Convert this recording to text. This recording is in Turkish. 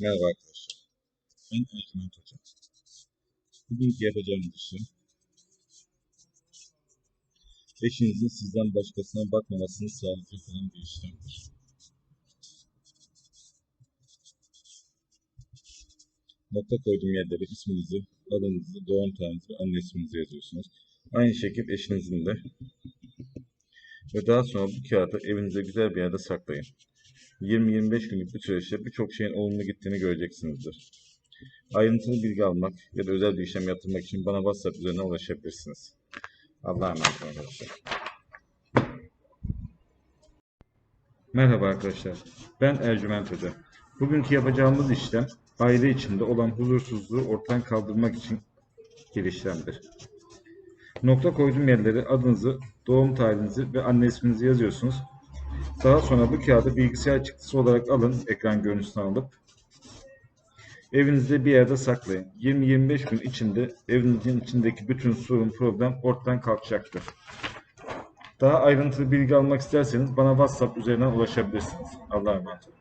Merhaba arkadaşlar. Ben Ercüment Hoca. Bugünkü yapacağımız işlem eşinizin sizden başkasına bakmamasını sağlayacak olan bir işlemdir. Nokta koyduğum yerlere isminizi, adınızı, doğum tarihinizi, anne isminizi yazıyorsunuz. Aynı şekilde eşinizin de. Ve daha sonra bu kağıdı evinize güzel bir yerde saklayın. 20-25 günlük bir süreçte birçok şeyin olumlu gittiğini göreceksinizdir. Ayrıntılı bilgi almak ya da özel bir işlem yaptırmak için bana WhatsApp üzerinden ulaşabilirsiniz. Allah'a emanet olun arkadaşlar. Merhaba arkadaşlar. Ben Ercüment Hoca. Bugünkü yapacağımız işlem aile içinde olan huzursuzluğu ortadan kaldırmak için bir işlemdir. Nokta koyduğum yerlere adınızı, doğum tarihinizi ve anne isminizi yazıyorsunuz. Daha sonra bu kağıdı bilgisayar çıktısı olarak alın, ekran görüntüsünü alıp evinizde bir yerde saklayın. 20-25 gün içinde evinizin içindeki bütün sorun, problem ortadan kalkacaktır. Daha ayrıntılı bilgi almak isterseniz bana WhatsApp üzerinden ulaşabilirsiniz. Allah'a emanet olun.